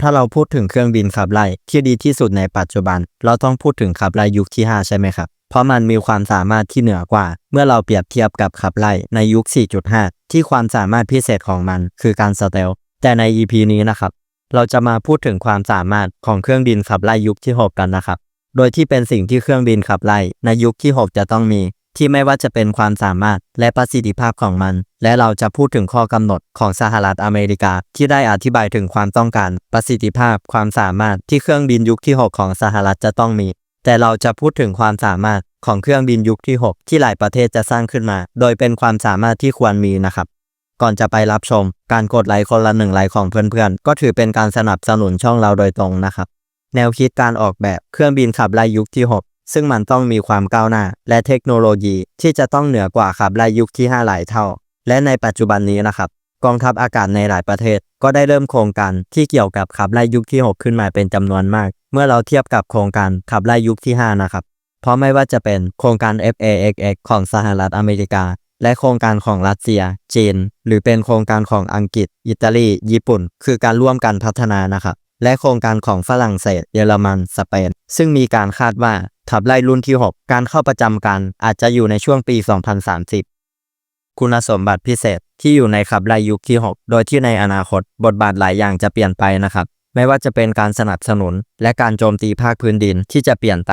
ถ้าเราพูดถึงเครื่องบินขับไล่ที่ดีที่สุดในปัจจุบัน เราต้องพูดถึงขับไล่ยุคที่ 5 ใช่ไหมครับ เพราะมันมีความสามารถที่เหนือกว่า เมื่อเราเปรียบเทียบกับขับไล่ในยุค 4.5 ที่ความสามารถพิเศษของมันคือการสเตลแต่ใน EP นี้นะครับ เราจะมาพูดถึงความสามารถของเครื่องบินขับไล่ยุคที่ 6 กันนะครับ โดยที่เป็นสิ่งที่เครื่องบินขับไล่ในยุคที่ 6 จะต้องมี ที่ไม่ว่าจะเป็นความสามารถและประสิทธิภาพของมัน และเราจะพูดถึงข้อกำหนดของสหรัฐอเมริกา ที่ได้อธิบายถึงความต้องการ ประสิทธิภาพ ความสามารถที่เครื่องบินยุคที่ 6 ของสหรัฐจะต้องมี แต่เราจะพูดถึงความสามารถของเครื่องบินยุคที่ 6 ที่หลายประเทศจะสร้างขึ้นมา โดยเป็นความสามารถที่ควรมีนะครับ ก่อนจะไปรับชม การกดไลค์คนละหนึ่งไลค์ของเพื่อนๆ ก็ถือเป็นการสนับสนุนช่องเราโดยตรงนะครับ แนวคิดการออกแบบเครื่องบินขับไล่ยุคที่ 6 ซึ่งมันต้องมีความก้าวหน้า และเทคโนโลยีที่จะต้องเหนือกว่าขับไล่ยุคที่ 5 หลายเท่า และในปัจจุบันนี้นะครับ กองทัพอากาศในหลายประเทศ ก็ได้เริ่มโครงการที่เกี่ยวกับขับไล่ยุคที่ 6 ขึ้นมาเป็นจำนวนมาก เมื่อเราเทียบกับโครงการขับไล่ยุคที่ 5 นะครับ เพราะไม่ว่าจะเป็นโครงการ FAXX ของสหรัฐอเมริกา และโครงการของรัสเซีย จีน หรือเป็นโครงการของอังกฤษ อิตาลี ญี่ปุ่น คือการร่วมกันพัฒนานะครับและโครงการของฝรั่งเศส เยอรมัน สเปน ซึ่งมีการคาดว่า ขับไล่รุ่นที่ 6 การเข้าประจำการอาจจะอยู่ในช่วงปี 2030 คุณสมบัติพิเศษที่อยู่ในขับไล่ยุคที่ 6 โดยที่ในอนาคตบทบาทหลายอย่างจะเปลี่ยนไปนะครับ ไม่ว่าจะเป็นการสนับสนุน และการโจมตีภาคพื้นดินที่จะเปลี่ยนไป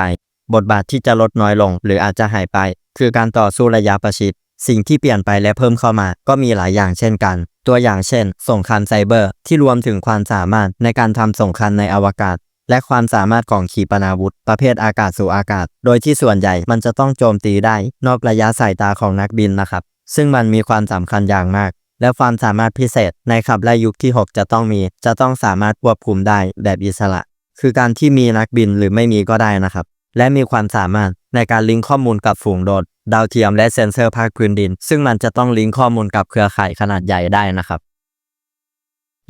บทบาทที่จะลดน้อยลง หรืออาจจะหายไป คือการต่อสู้ระยะประชิด สิ่งที่เปลี่ยนไปและเพิ่มเข้ามา ก็มีหลายอย่างเช่นกัน ตัวอย่างเช่น สงครามไซเบอร์ ที่รวมถึงความสามารถในการทำสงครามในอวกาศ และความสามารถของขีปนาวุธ ประเภทอากาศสู่อากาศ โดยที่ส่วนใหญ่มันจะต้องโจมตีได้ นอกระยะสายตาของนักบินนะครับ ซึ่งมันมีความสำคัญอย่างมาก และความสามารถพิเศษในขับไล่ยุคที่ 6 จะต้องมี จะต้องสามารถควบคุมได้แบบอิสระ คือการที่มีนักบินหรือไม่มีก็ได้นะครับ และมีความสามารถในการลิงก์ข้อมูลกับฝูงโดดดาวเทียมและเซ็นเซอร์ภาคพื้นดิน ซึ่งมันจะต้องลิงก์ข้อมูลกับเครือข่ายขนาดใหญ่ได้นะครับ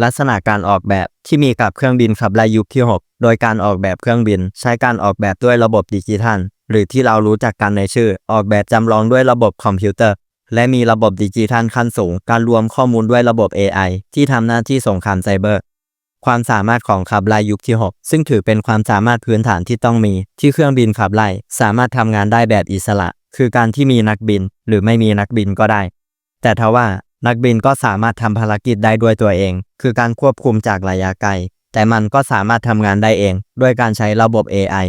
ลักษณะการออกแบบที่มีกับเครื่องบินขับไล่ยุคที่ 6 โดยการออกแบบเครื่องบิน ใช้การออกแบบด้วยระบบดิจิทัล หรือที่เรารู้จักกันในชื่อ ออกแบบจำลองด้วยระบบคอมพิวเตอร์ และมีระบบดิจิทัลขั้นสูง การรวมข้อมูลด้วยระบบ AI ที่ทำหน้าที่สงครามไซเบอร์ ความสามารถของขับไล่ยุคที่ 6 ซึ่งถือเป็นความสามารถพื้นฐานที่ต้องมี ที่เครื่องบินขับไล่สามารถทำงานได้แบบอิสระ คือการที่มีนักบิน หรือไม่มีนักบินก็ได้ แต่ทว่า นักบินก็สามารถทำภารกิจได้ด้วยตัวเอง คือการควบคุมจากระยะไกล แต่มันก็สามารถทำงานได้เองด้วยการใช้ระบบ AI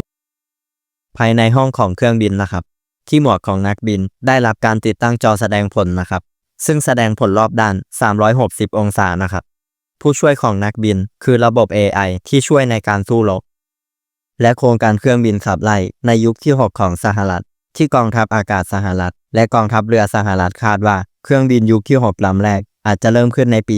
ภายในห้องของเครื่องบินนะครับ ที่หมวกของนักบินได้รับการติดตั้งจอแสดงผลนะครับ ซึ่งแสดงผลรอบด้าน 360 องศานะครับ ผู้ช่วยของนักบินคือระบบ AI ที่ช่วยในการสู้รบและโครงการเครื่องบินขับไล่ในยุคที่ 6 ของสหรัฐ ที่กองทัพอากาศสหรัฐ และกองทัพเรือสหรัฐคาดว่าเครื่องบินยุคที่6ลำแรก อาจจะเริ่มขึ้นในปี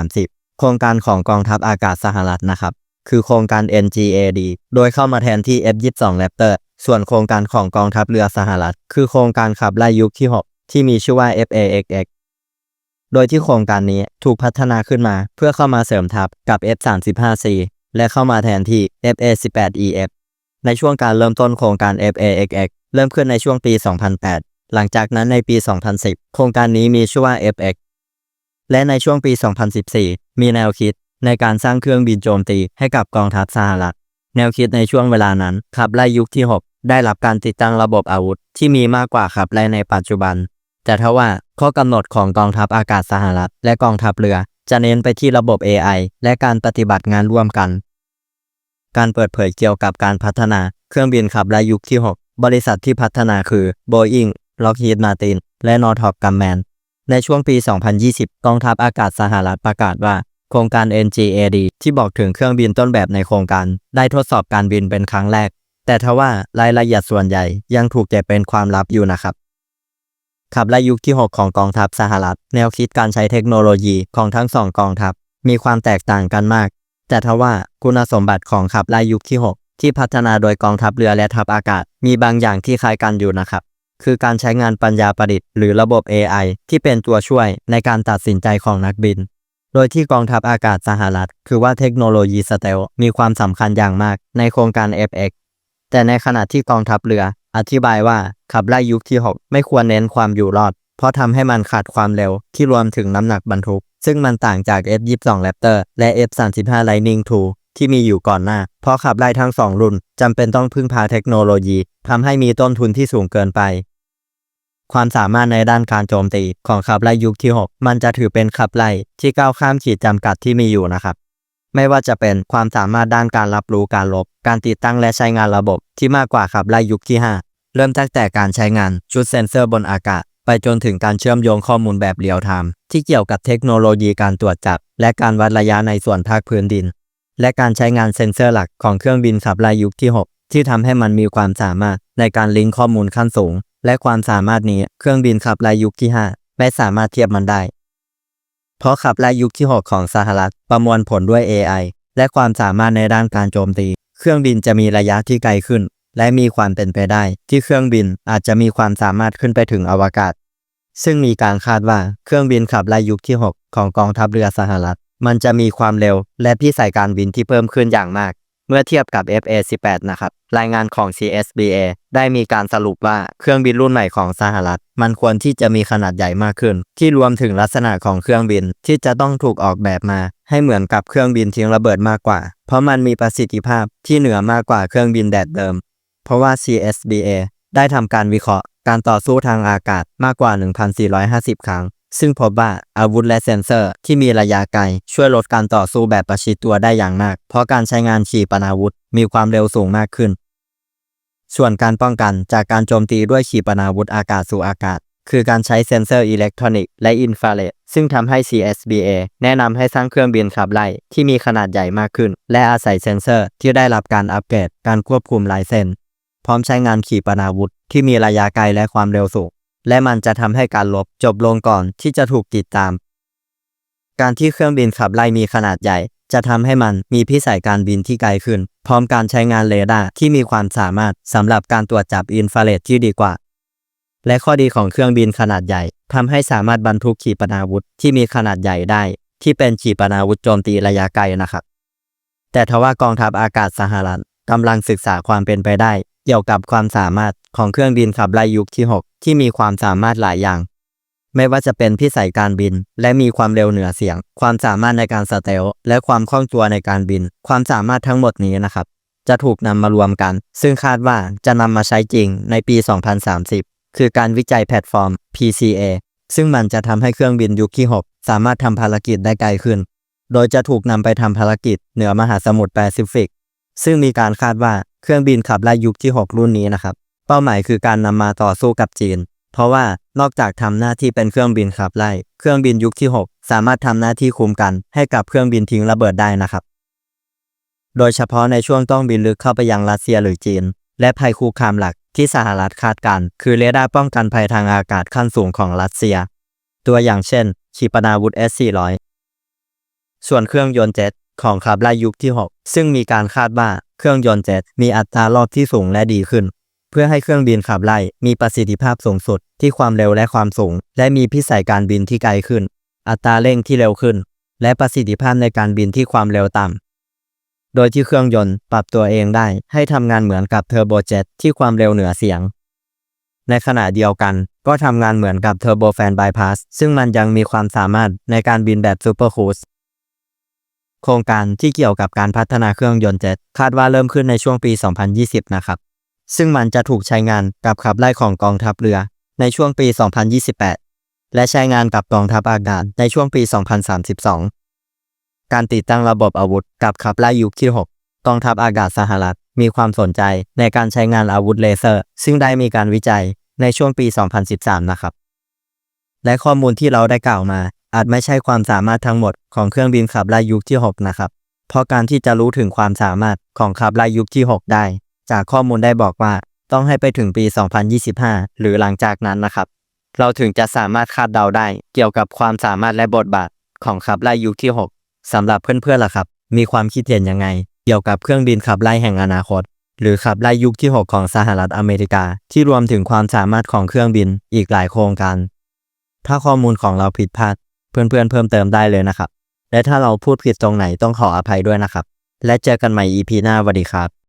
2030 โครงการของกองทัพอากาศสหรัฐนะครับ คือโครงการ NGAD โดยเข้ามาแทนที่ F22 Raptor ส่วนโครงการของกองทัพเรือสหรัฐ คือโครงการขับไล่ยุคที่ 6 ที่มีชื่อว่า FAXX โดยที่โครงการนี้ถูกพัฒนาขึ้นมาเพื่อเข้ามาเสริมทัพกับ F35C และเข้ามาแทนที่ FA18EF ในช่วงการเริ่มต้นโครงการ FAXX เริ่มขึ้นในช่วงปี 2008 หลังจากนั้นในปี 2010 โครงการนี้มีชื่อว่า FX และในช่วงปี 2014 มีแนวคิดในการสร้างเครื่องบินโจมตีให้กับกองทัพสหรัฐ แนวคิดในช่วงเวลานั้นขับไล่ยุคที่ 6 ได้รับการติดตั้งระบบอาวุธ ที่มีมากกว่าขับไล่ในปัจจุบัน แต่ทว่าข้อกำหนดของกองทัพอากาศสหรัฐ และกองทัพเรือ จะเน้นไปที่ระบบ AI และการปฏิบัติงานร่วมกัน การเปิดเผยเกี่ยวกับการพัฒนา เครื่องบินขับไล่ยุคที่ 6 บริษัทที่พัฒนาคือ Boeing Lockheed Martin และ Northrop Grumman ในช่วงปี 2020 กองทัพอากาศสหรัฐประกาศว่า โครงการ NGAD ที่บอกถึงเครื่องบินต้นแบบในโครงการ ได้ทดสอบการบินเป็นครั้งแรก แต่ทว่ารายละเอียดส่วนใหญ่ยังถูกเก็บเป็นความลับอยู่นะครับขับไล่ยุคที่ 6 ของกองทัพสหรัฐ แนวคิดการใช้เทคโนโลยีของทั้งสองกองทัพ มีความแตกต่างกันมาก แต่ทว่าคุณสมบัติของขับไล่ยุคที่ 6 ที่พัฒนาโดยกองทัพเรือและทัพอากาศ มีบางอย่างที่คล้ายกันอยู่นะครับ คือการใช้งานปัญญาประดิษฐ์หรือระบบ AI ที่เป็นตัวช่วยในการตัดสินใจของนักบิน โดยที่กองทัพอากาศสหรัฐ คือว่าเทคโนโลยีสเตลมีความสำคัญอย่างมากในโครงการ FX แต่ในขณะที่กองทัพเรือ อธิบายว่าขับไล่ยุคที่ 6 ไม่ควรเน้นความอยู่รอด เพราะทำให้มันขาดความเร็วที่รวมถึงน้ำหนักบรรทุก ซึ่งมันต่างจาก F22 Raptor และ F35 Lightning II ที่มีอยู่ก่อนหน้า เพราะขับไล่ทั้งสองรุ่นจำเป็นต้องพึ่งพาเทคโนโลยีทำให้มีต้นทุนที่สูงเกินไป ความสามารถในด้านการโจมตีของขับไล่ยุคที่ 6 มันจะถือเป็นขับไล่ที่ก้าวข้ามขีดจำกัดที่มีอยู่นะครับ ไม่ว่าจะเป็นความสามารถด้านการรับรู้การลบ การติดตั้งและใช้งานระบบที่มากกว่าขับไล่ยุคที่ 5 เริ่มตั้งแต่การใช้งานชุดเซ็นเซอร์บนอากาศ ไปจนถึงการเชื่อมโยงข้อมูลแบบเรียลไทม์ที่เกี่ยวกับเทคโนโลยีการตรวจจับ และการวัดระยะในส่วนภาคพื้นดิน และการใช้งานเซ็นเซอร์หลักของเครื่องบินขับไล่ยุคที่ 6 ที่ทำให้มันมีความสามารถในการลิงก์ข้อมูลขั้นสูง และความสามารถนี้เครื่องบินขับไล่ยุคที่ 5 ไม่สามารถเทียบมันได้ เพราะขับไล่ยุคที่ 6 ของสหรัฐประมวลผลด้วย AI และความสามารถในด้านการโจมตี เครื่องบินจะมีระยะที่ไกลขึ้น และมีความเป็นไปได้ ที่เครื่องบินอาจจะมีความสามารถขึ้นไปถึงอวกาศ ซึ่งมีการคาดว่าเครื่องบินขับไล่ยุคที่ 6 ของกองทัพเรือสหรัฐ มันจะมีความเร็ว และพิสัยการบินที่เพิ่มขึ้นอย่างมาก เมื่อเทียบกับ FA-18 นะครับรายงานของ CSBA ได้มีการสรุปว่าเครื่องบินรุ่นใหม่ของสหรัฐ มันควรที่จะมีขนาดใหญ่มากขึ้น ที่รวมถึงลักษณะของเครื่องบินที่จะต้องถูกออกแบบมา ให้เหมือนกับเครื่องบินทิ้งระเบิดมากกว่า เพราะมันมีประสิทธิภาพที่เหนือมากกว่าเครื่องบินแดดเดิม เพราะว่า CSBA ได้ทำการวิเคราะห์ การต่อสู้ทางอากาศมากกว่า 1,450 ครั้ง ซึ่งพบว่าอาวุธและเซ็นเซอร์ที่มีระยะไกล ช่วยลดการต่อสู้แบบประชิดตัวได้อย่างมาก เพราะการใช้งานขีปนาวุธมีความเร็วสูงมากขึ้น ส่วนการป้องกันจากการโจมตีด้วยขีปนาวุธอากาศสู่อากาศ คือการใช้เซ็นเซอร์อิเล็กทรอนิกส์และอินฟราเรดซึ่งทำให้ CSBA แนะนำให้สร้างเครื่องบินขับไล่ที่มีขนาดใหญ่มากขึ้น และอาศัยเซ็นเซอร์ที่ได้รับการอัปเกรดการควบคุมลายเส้นพร้อมใช้งานขีปนาวุธที่มีระยะไกลและความเร็วสูง และมันจะทำให้การลบจบลงก่อนที่จะถูกติดตาม การที่เครื่องบินขับไล่มีขนาดใหญ่ จะทำให้มันมีพิสัยการบินที่ไกลขึ้น พร้อมการใช้งานเรดาร์ที่มีความสามารถสำหรับการตรวจจับอินฟราเรดที่ดีกว่า และข้อดีของเครื่องบินขนาดใหญ่ทำให้สามารถบรรทุกขีปนาวุธที่มีขนาดใหญ่ได้ ที่เป็นขีปนาวุธโจมตีระยะไกลนะครับ แต่ทว่ากองทัพอากาศสหรัฐกำลังศึกษาความเป็นไปได้ กี่ยวกับความสามารถของเครื่องบินขับไล่ยุคที่ 6 ที่มีความสามารถหลายอย่าง ไม่ว่าจะเป็นพิสัยการบิน และมีความเร็วเหนือเสียง ความสามารถในการสเตลและความคล่องตัวในการบิน ความสามารถทั้งหมดนี้นะครับ จะถูกนำมารวมกัน ซึ่งคาดว่าจะนำมาใช้จริงในปี 2030 คือการวิจัยแพลตฟอร์ม PCA ซึ่งมันจะทำให้เครื่องบินยุคที่ 6 สามารถทำภารกิจได้ไกลขึ้น โดยจะถูกนำไปทำภารกิจเหนือมหาสมุทรแปซิฟิก ซึ่งมีการคาดว่า เครื่องบินขับไล่ยุคที่ 6 รุ่นนี้นะครับ เป้าหมายคือการนำมาต่อสู้กับจีน เพราะว่านอกจากทำหน้าที่เป็นเครื่องบินขับไล่เครื่องบินยุคที่ 6 สามารถทำหน้าที่คุมกัน ให้กับเครื่องบินทิ้งระเบิดได้นะครับ โดยเฉพาะในช่วงต้องบินลึกเข้าไปยังรัสเซียหรือจีน และภัยคุกคามหลักที่สหรัฐคาดการคือเรดาร์ป้องกันภัยทางอากาศขั้นสูงของรัสเซีย ตัวอย่างเช่นขีปนาวุธ S-400 ส่วนเครื่องยนต์เจ็ต ของขับไลยุคที่ 6 ซึ่งมีการคาดว่าเครื่องยนต์เจ็ตมีอัตรารอบที่สูงและดีขึ้น เพื่อให้เครื่องบินขับไล่มีประสิทธิภาพสูงสุดที่ความเร็วและความสูง และมีพิสัยการบินที่ไกลขึ้น อัตราเร่งที่เร็วขึ้น และประสิทธิภาพในการบินที่ความเร็วต่ำ โดยที่เครื่องยนต์ปรับตัวเองได้ให้ทำงานเหมือนกับเทอร์โบเจ็ตที่ความเร็วเหนือเสียง ในขณะเดียวกันก็ทำงานเหมือนกับเทอร์โบแฟนบายพาสซึ่งมันยังมีความสามารถในการบินแบบซูเปอร์คูส โครงการที่เกี่ยวกับการพัฒนาเครื่องยนต์เจ็ตคาดว่าเริ่มขึ้นในช่วงปี 2020 นะครับ ซึ่งมันจะถูกใช้งานกับขับไล่ของกองทัพเรือในช่วงปี 2028 และใช้งานกับกองทัพอากาศในช่วงปี 2032 การติดตั้งระบบอาวุธกับขับไล่ยุคที่ 6 กองทัพอากาศสหรัฐมีความสนใจในการใช้งานอาวุธเลเซอร์ ซึ่งได้มีการวิจัยในช่วงปี 2013 นะครับ และข้อมูลที่เราได้กล่าวมา อาจไม่ใช่ความสามารถทั้งหมดของเครื่องบินขับไล่ยุคที่ 6 นะครับ เพราะการที่จะรู้ถึงความสามารถของขับไล่ยุคที่ 6 ได้ จากข้อมูลได้บอกว่าต้องให้ไปถึงปี 2025 หรือหลังจากนั้นนะครับ เราถึงจะสามารถคาดเดาได้ เกี่ยวกับความสามารถและบทบาทของขับไล่ยุคที่ 6สำหรับเพื่อนๆล่ะครับ มีความคิดเห็นยังไง เกี่ยวกับเครื่องบินขับไล่แห่งอนาคต หรือขับไล่ยุคที่ 6 ของสหรัฐอเมริกา ที่รวมถึงความสามารถของเครื่องบินอีกหลายโครงการ ถ้าข้อมูลของเราผิดพลาด เพื่อนๆเพิ่มเติมได้เลยนะครับ และถ้าเราพูดผิดตรงไหนต้องขออภัยด้วยนะครับ และเจอกันใหม่ EP หน้าสวัสดีครับ